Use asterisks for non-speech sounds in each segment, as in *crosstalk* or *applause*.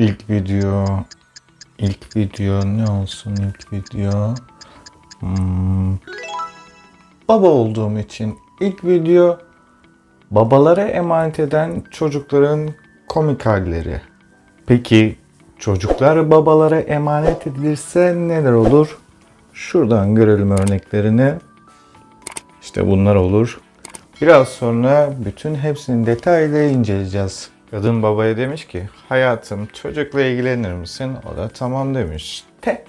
İlk video. İlk video ne olsun ilk video? Hmm. Baba olduğum için ilk video babalara emanet eden çocukların komik halleri. Peki çocuklar babalara emanet edilirse neler olur? Şuradan görelim örneklerini. İşte bunlar olur. Biraz sonra bütün hepsini detaylı inceleyeceğiz. Kadın babaya demiş ki hayatım çocukla ilgilenir misin? O da tamam demiş. Te.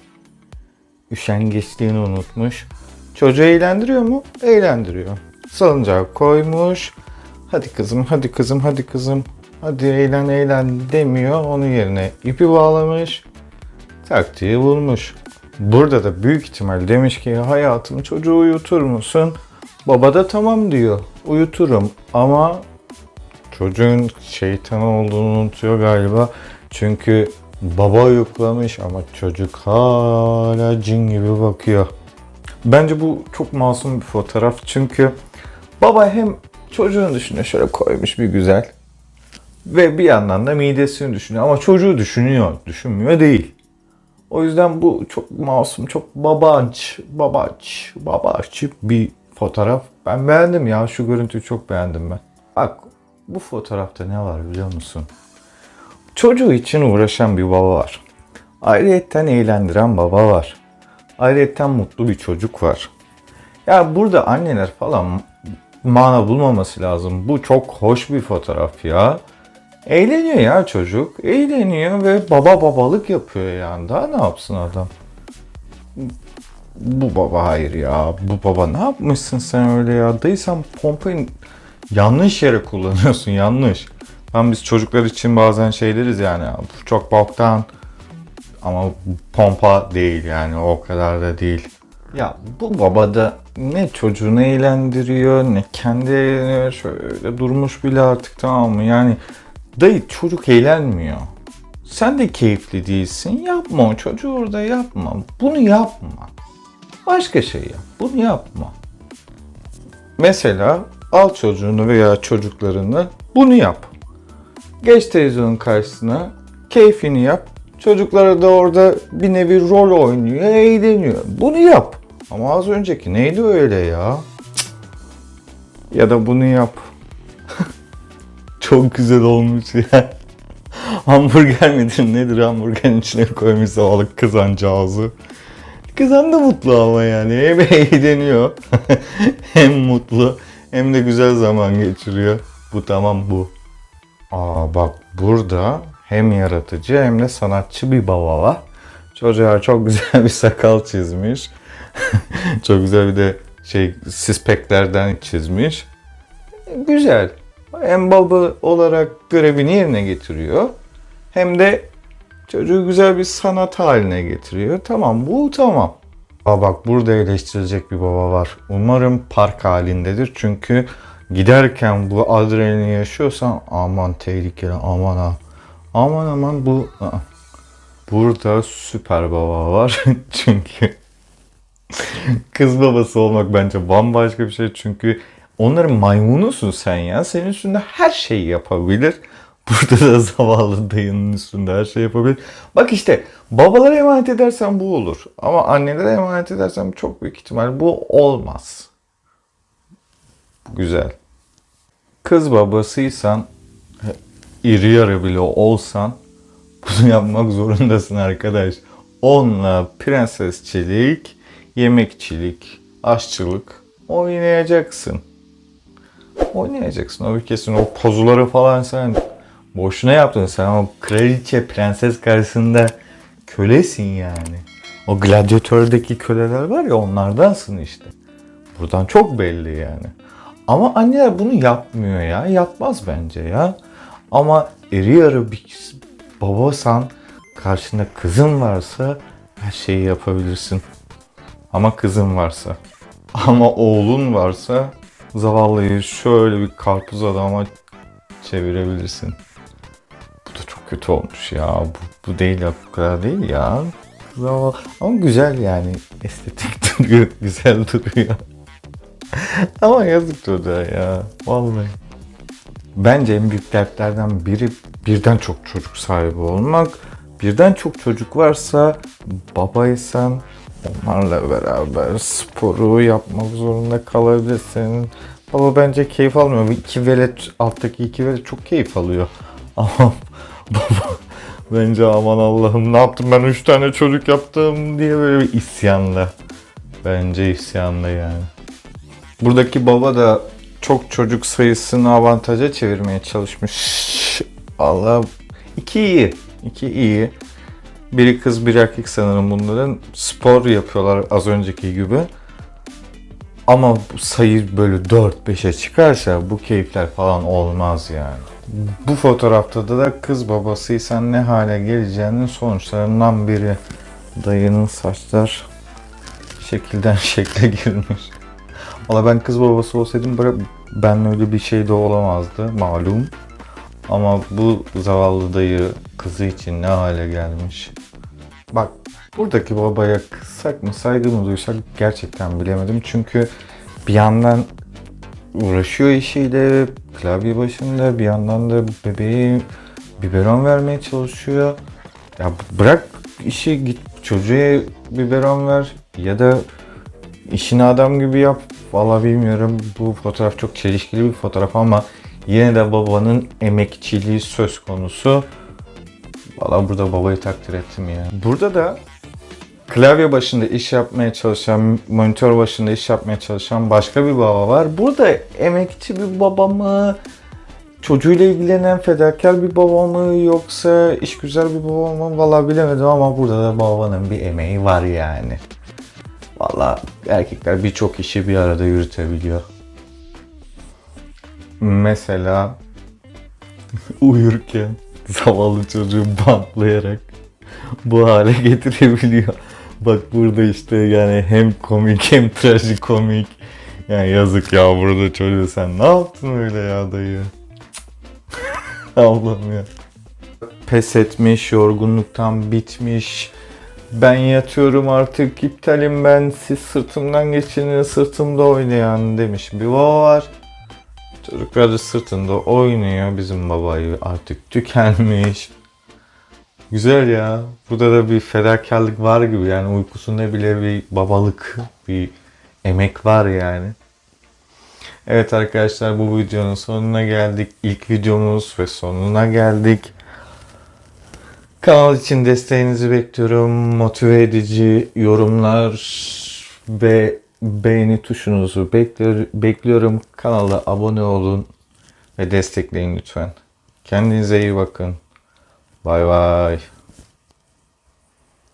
Üşengeçliğini unutmuş. Çocuğu eğlendiriyor mu? Eğlendiriyor. Salıncağı koymuş. Hadi kızım, hadi kızım, hadi kızım. Hadi eğlen eğlen demiyor. Onun yerine ipi bağlamış. Taktiği bulmuş. Burada da büyük ihtimal demiş ki hayatım çocuğu uyutur musun? Baba da tamam diyor. Uyuturum ama çocuğun şeytan olduğunu unutuyor galiba. Çünkü baba uyuklamış ama çocuk hala cin gibi bakıyor. Bence bu çok masum bir fotoğraf çünkü baba hem çocuğun düşünüyor şöyle koymuş bir güzel ve bir yandan da midesini düşünüyor ama çocuğu düşünüyor, düşünmüyor değil. O yüzden bu çok masum, çok babaç, babaç, babaç bir fotoğraf. Ben beğendim ya. Şu görüntüyü çok beğendim ben. Bak bu fotoğrafta ne var biliyor musun? Çocuğu için uğraşan bir baba var. Ayrıyetten eğlendiren baba var. Ayrıyetten mutlu bir çocuk var. Ya burada anneler falan mana bulmaması lazım. Bu çok hoş bir fotoğraf ya. Eğleniyor ya çocuk. Eğleniyor ve baba babalık yapıyor yani. Daha ne yapsın adam? Bu baba hayır ya. Bu baba ne yapmışsın sen öyle ya? Dayı sen pompayı yanlış yere kullanıyorsun yanlış. Ben biz çocuklar için bazen şey deriz yani "Ya bu çok boktan ama pompa değil yani o kadar da değil. Ya bu baba da ne çocuğunu eğlendiriyor ne kendi eğleniyor şöyle durmuş bile artık tamam mı yani dayı çocuk eğlenmiyor. Sen de keyifli değilsin yapma o çocuğu orada yapma bunu yapma. Başka şey yap bunu yapma. Mesela al çocuğunu veya çocuklarını bunu yap. Geç televizyonun karşısına keyfini yap. Çocuklara da orada bir nevi rol oynuyor, eğleniyor. Bunu yap. Ama az önceki neydi öyle ya? Ya da bunu yap. *laughs* Çok güzel olmuş ya. *laughs* Hamburger midir nedir hamburgerin içine koymuş zavallı kızancağızı. Kızan da mutlu ama yani. Hem eğleniyor. *laughs* hem mutlu. Hem de güzel zaman geçiriyor. Bu tamam bu. Aa bak burada hem yaratıcı hem de sanatçı bir baba var. Çocuğa çok *laughs* güzel bir sakal çizmiş. *laughs* çok güzel bir de şey sispeklerden çizmiş. Güzel. Hem baba olarak görevini yerine getiriyor. Hem de çocuğu güzel bir sanat haline getiriyor. Tamam bu tamam. Aa bak burada eleştirilecek bir baba var. Umarım park halindedir. Çünkü giderken bu adrenalini yaşıyorsan aman tehlikeli aman ha. Aman aman bu Aa. burada süper baba var. *laughs* Çünkü kız babası olmak bence bambaşka bir şey. Çünkü onların maymunusun sen ya. Senin üstünde her şeyi yapabilir. *laughs* Burada da zavallı dayının üstünde her şey yapabilir. Bak işte babalara emanet edersen bu olur. Ama annelere emanet edersen çok büyük ihtimal bu olmaz. Güzel. Kız babasıysan iri yarı bile olsan bunu yapmak zorundasın arkadaş. Onunla prensesçilik, yemekçilik, aşçılık oynayacaksın. Oynayacaksın. O bir kesin o pozuları falan sen boşuna yaptın. Sen o kraliçe, prenses karşısında kölesin yani. O gladyatördeki köleler var ya onlardansın işte. Buradan çok belli yani. Ama anneler bunu yapmıyor ya. Yapmaz bence ya. Ama iri yarı bir babasan karşında kızın varsa her şeyi yapabilirsin. Ama kızın varsa. Ama oğlun varsa zavallıyı şöyle bir karpuz adama çevirebilirsin. Kötü olmuş ya. Bu, bu değil ya. Bu kadar değil ya. Zavallı. Ama güzel yani. Estetik duruyor. *laughs* Güzel duruyor. *laughs* Ama yazık çocuğa ya. Vallahi. Bence en büyük dertlerden biri birden çok çocuk sahibi olmak. Birden çok çocuk varsa babaysan onlarla beraber sporu yapmak zorunda kalabilirsin. Baba bence keyif almıyor. Bu iki velet, alttaki iki velet çok keyif alıyor. *laughs* Ama bence aman Allah'ım ne yaptım ben üç tane çocuk yaptım diye böyle bir isyanla. Bence isyanla yani. Buradaki baba da çok çocuk sayısını avantaja çevirmeye çalışmış. Allah iki iyi. iki iyi. Biri kız biri erkek sanırım bunların. Spor yapıyorlar az önceki gibi. Ama bu sayı böyle 4-5'e çıkarsa bu keyifler falan olmaz yani. Bu fotoğrafta da, da kız babasıysan ne hale geleceğinin sonuçlarından biri. Dayının saçlar şekilden *laughs* şekle girmiş. Valla ben kız babası olsaydım böyle ben öyle bir şey de olamazdı malum. Ama bu zavallı dayı kızı için ne hale gelmiş. Bak buradaki babaya kızsak mı saygı mı duysak gerçekten bilemedim. Çünkü bir yandan uğraşıyor işiyle klavye başında bir yandan da bebeğe biberon vermeye çalışıyor. Ya bırak işi git çocuğa biberon ver ya da işini adam gibi yap. Valla bilmiyorum bu fotoğraf çok çelişkili bir fotoğraf ama yine de babanın emekçiliği söz konusu. Valla burada babayı takdir ettim ya. Burada da klavye başında iş yapmaya çalışan, monitör başında iş yapmaya çalışan başka bir baba var. Burada emekçi bir baba mı? Çocuğuyla ilgilenen fedakar bir baba mı yoksa iş güzel bir baba mı? Valla bilemedim ama burada da babanın bir emeği var yani. Valla erkekler birçok işi bir arada yürütebiliyor. Mesela *laughs* uyurken *laughs* zavallı çocuğu bantlayarak bu hale getirebiliyor. Bak burada işte yani hem komik hem trajikomik. Yani yazık ya burada çocuğu sen ne yaptın öyle ya dayı? *laughs* Allah'ım ya. Pes etmiş, yorgunluktan bitmiş. Ben yatıyorum artık iptalim ben siz sırtımdan geçinin sırtımda oynayan demiş bir baba var. Çocuklar da sırtında oynuyor bizim babayı artık tükenmiş. Güzel ya. Burada da bir fedakarlık var gibi yani uykusunda bile bir babalık, bir emek var yani. Evet arkadaşlar bu videonun sonuna geldik. İlk videomuz ve sonuna geldik. Kanal için desteğinizi bekliyorum. Motive edici yorumlar ve beğeni tuşunuzu bekliyor- bekliyorum. Kanala abone olun ve destekleyin lütfen. Kendinize iyi bakın. Bay bay.